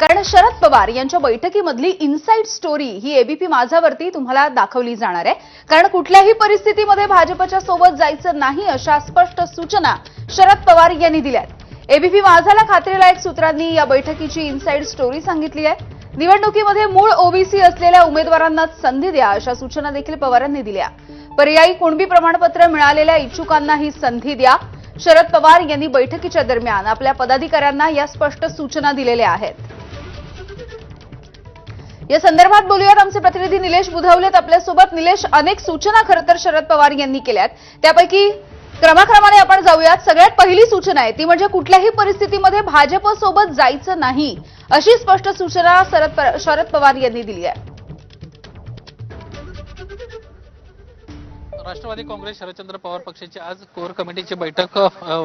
कारण शरद पवार यांच्या बैठकीमधली इनसाइड स्टोरी ही एबीपी माझावरती तुम्हाला दाखवली जाणार आहे. कारण कुठल्याही परिस्थितीमध्ये भाजपच्या सोबत जायचं नाही अशा स्पष्ट सूचना शरद पवार यांनी दिल्यात एबीपी माझाला खात्रीलायक सूत्रांनी या बैठकीची इनसाइड स्टोरी सांगितली आहे. निवडणुकीमध्ये मूळ ओबीसी असलेल्या उमेदवारांनाच संधी द्या अशा सूचना देखील पवारांनी दिल्या. पर्यायी कुणबी प्रमाणपत्र मिळालेल्या इच्छुकांना ही संधी द्या. शरद पवार यांनी बैठकीच्या दरम्यान आपल्या पदाधिकाऱ्यांना या स्पष्ट सूचना दिलेल्या आहेत. या संदर्भात बोलूयात आमचे प्रतिनिधी निलेश बुधवलेत. आपल्यासोबत निलेश अनेक सूचना खरं तर शरद पवार यांनी केल्यात. त्यापैकी क्रमाक्रमाने आपण जाऊयात. सगळ्यात पहिली सूचना आहे ती म्हणजे कुठल्याही परिस्थितीमध्ये भाजपसोबत जायचं नाही अशी स्पष्ट सूचना प- शरद पवार यांनी दिली आहे. राष्ट्रवादी काँग्रेस शरदचंद्र पवार पक्षाची आज कोर कमिटीची बैठक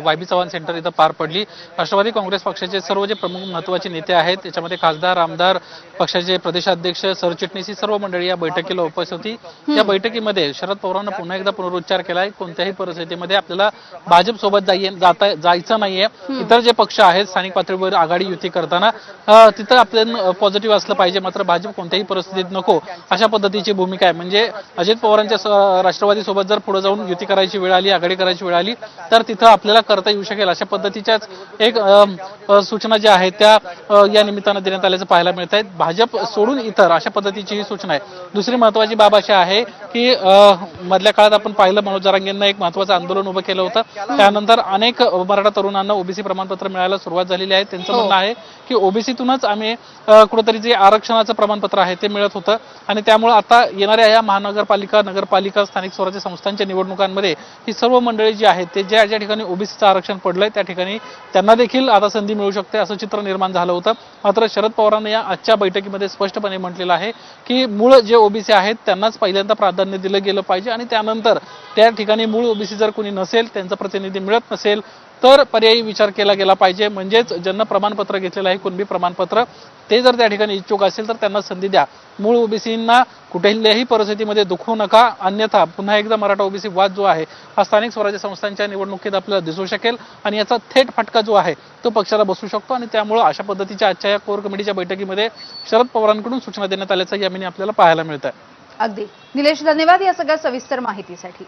वाय बी चव्हाण सेंटर इथं पार पडली. राष्ट्रवादी काँग्रेस पक्षाचे सर्व जे प्रमुख महत्त्वाचे नेते आहेत त्याच्यामध्ये खासदार आमदार पक्षाचे प्रदेशाध्यक्ष सरचिटणीस ही सर्व मंडळी या बैठकीला उपस्थित होती. या बैठकीमध्ये शरद पवारांना पुन्हा एकदा पुनरुच्चार केलाय. कोणत्याही परिस्थितीमध्ये आपल्याला भाजप सोबत जाता जायचं नाहीये. इतर जे पक्ष आहेत स्थानिक पातळीवर आघाडी युती करताना तिथं आपल्याला पॉझिटिव्ह असलं पाहिजे. मात्र भाजप कोणत्याही परिस्थितीत नको. अशा पद्धतीची भूमिका आहे. म्हणजे अजित पवारांच्या राष्ट्रवादी सोबत जर पुढे जाऊन युती करायची वेळ आली आघाडी करायची वेळ आली तर तिथं आपल्याला करता येऊ शकेल. अशा पद्धतीच्याच एक सूचना ज्या आहेत त्या या निमित्तानं देण्यात आल्याचं पाहायला मिळत आहेत भाजप सोडून इतर अशा पद्धतीची ही सूचना आहे. दुसरी महत्वाची बाब अशी आहे की मधल्या काळात आपण पाहिलं मनोज जरांगेंना एक महत्वाचं आंदोलन उभं केलं होतं. त्यानंतर अनेक मराठा तरुणांना ओबीसी प्रमाणपत्र मिळायला सुरुवात झालेली आहे. त्यांचं म्हणणं आहे की ओबीसीतूनच आम्ही कुठेतरी जे आरक्षणाचं प्रमाणपत्र आहे ते मिळत होतं. आणि त्यामुळे आता येणाऱ्या या महानगरपालिका नगरपालिका स्थानिक स्वराज्य संस्थांच्या निवडणुकांमध्ये ही सर्व मंडळी जी आहेत ते ज्या ज्या ठिकाणी ओबीसीचं आरक्षण पडलंय त्या ठिकाणी त्यांना देखील आता संधी मिळू शकते असं चित्र निर्माण झालं होतं. मात्र शरद पवारांनी या आजच्या बैठकीमध्ये स्पष्टपणे म्हटलेलं आहे की मूळ जे ओबीसी आहेत त्यांनाच पहिल्यांदा प्राधान्य दिलं गेलं पाहिजे. आणि त्यानंतर त्या ठिकाणी मूळ ओबीसी जर कोणी नसेल त्यांचा प्रतिनिधी मिळत नसेल तर पर्यायी विचार केला गेला पाहिजे. म्हणजेच ज्यांना प्रमाणपत्र घेतलेलं आहे कुणबी प्रमाणपत्र ते जर त्या ठिकाणी इच्छुक असेल तर त्यांना संधी द्या. मूळ ओबीसींना कुठल्याही परिस्थितीमध्ये दुखवू नका. अन्यथा पुन्हा एकदा मराठा ओबीसी वाद जो आहे हा स्थानिक स्वराज्य संस्थांच्या निवडणुकीत आपल्याला दिसू शकेल आणि याचा थेट फटका जो आहे तो पक्षाला बसू शकतो. आणि त्यामुळे अशा पद्धतीच्या आजच्या या कोर कमिटीच्या बैठकीमध्ये शरद पवारांकडून सूचना देण्यात आल्याचं यामिनी आपल्याला पाहायला मिळत आहे अगदी. निलेश धन्यवाद या सगळ्या सविस्तर माहितीसाठी.